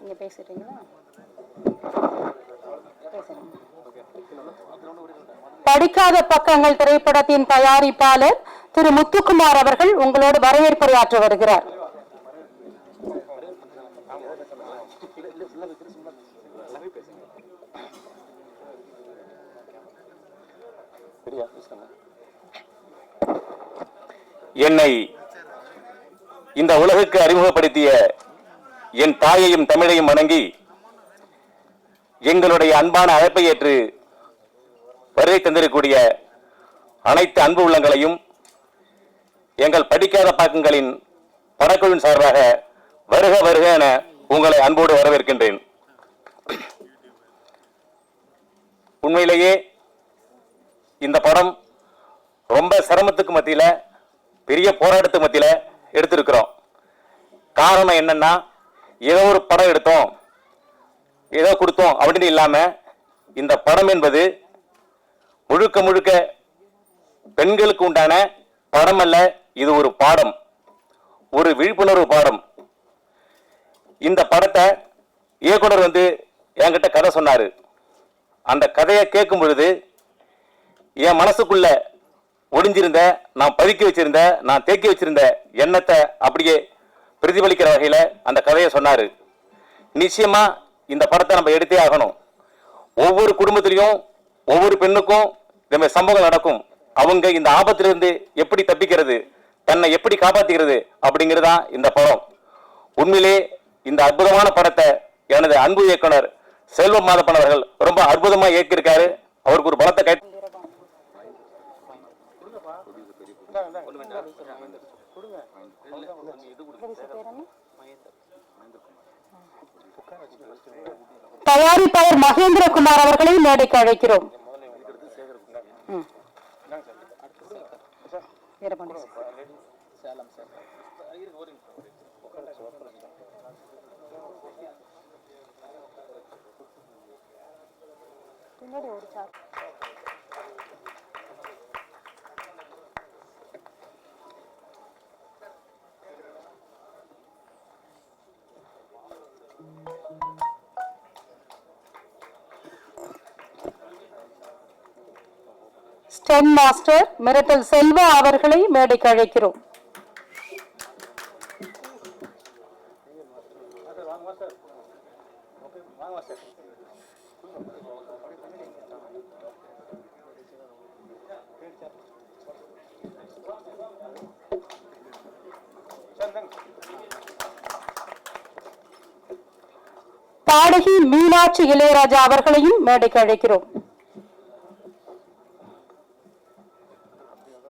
நீங்க பேசுறீங்களா? படிக்காத பக்கங்கள் திரைப்படத்தின் தயாரிப்பாளர் திரு முத்துக்குமார் அவர்கள் உங்களோடு வரவேற்புரையாற்ற வருகிறார். என்னை இந்த உலகுக்கு அறிமுகப்படுத்திய என் தாயையும் தமிழையும் வணங்கி எங்களுடைய அன்பான அழைப்பை ஏற்று வருகை தந்திருக்கக்கூடிய அனைத்து அன்பு உள்ளங்களையும் எங்கள் படிக்காத பாக்கங்களின் படக்குழுவின் சார்பாக வருக வருக என உங்களை அன்போடு வரவேற்கின்றேன். உண்மையிலேயே இந்த படம் ரொம்ப சிரமத்துக்கு மத்தியில் பெரிய போராட்டத்துக்கு மத்தியில் எடுத்திருக்கிறோம். காரணம் என்னன்னா ஏதோ ஒரு படம் எடுத்தோம் ஏதோ கொடுத்தோம் அப்படின்னு இல்லாமல் இந்த படம் என்பது முழுக்க முழுக்க பெண்களுக்கு உண்டான படம் அல்ல இது ஒரு பாடம் ஒரு விழிப்புணர்வு பாடம். இந்த படத்தை இயக்குனர் வந்து என்கிட்ட கதை சொன்னார். அந்த கதையை கேட்கும் பொழுது என் மனசுக்குள்ள ஒடிஞ்சிருந்த நான் பதுக்கி வச்சிருந்த நான் தேக்கி வச்சிருந்த எண்ணத்தை அப்படியே பிரதிபலிக்கிற வகையில் அந்த கதையை சொன்னார். நிச்சயமாக இந்த படத்தை நம்ம எடுத்தே ஆகணும். ஒவ்வொரு குடும்பத்திலையும் ஒவ்வொரு பெண்ணுக்கும் இந்த மாதிரி சம்பவங்கள் நடக்கும். அவங்க இந்த ஆபத்திலிருந்து எப்படி தப்பிக்கிறது தன்னை எப்படி காப்பாற்றிக்கிறது அப்படிங்கிறது தான் இந்த படம். உண்மையிலே இந்த அற்புதமான படத்தை எனது அன்பு இயக்குனர் செல்வம் மாதப்பன் அவர்கள் ரொம்ப அற்புதமாக இயக்கியிருக்காரு. அவருக்கு ஒரு பலத்தை கை தயாரிப்பாளர் மகேந்திரகுமார் அவர்களை மேடைக்கு அழைக்கிறோம். பின்னாடி ஒரு சார். ஸ்டெம் மாஸ்டர் மிரட்டல் செல்வா அவர்களை மேடைக்கு அழைக்கிறோம். பாடகி மீனாட்சி இளையராஜா அவர்களையும் மேடைக்கு அழைக்கிறோம்.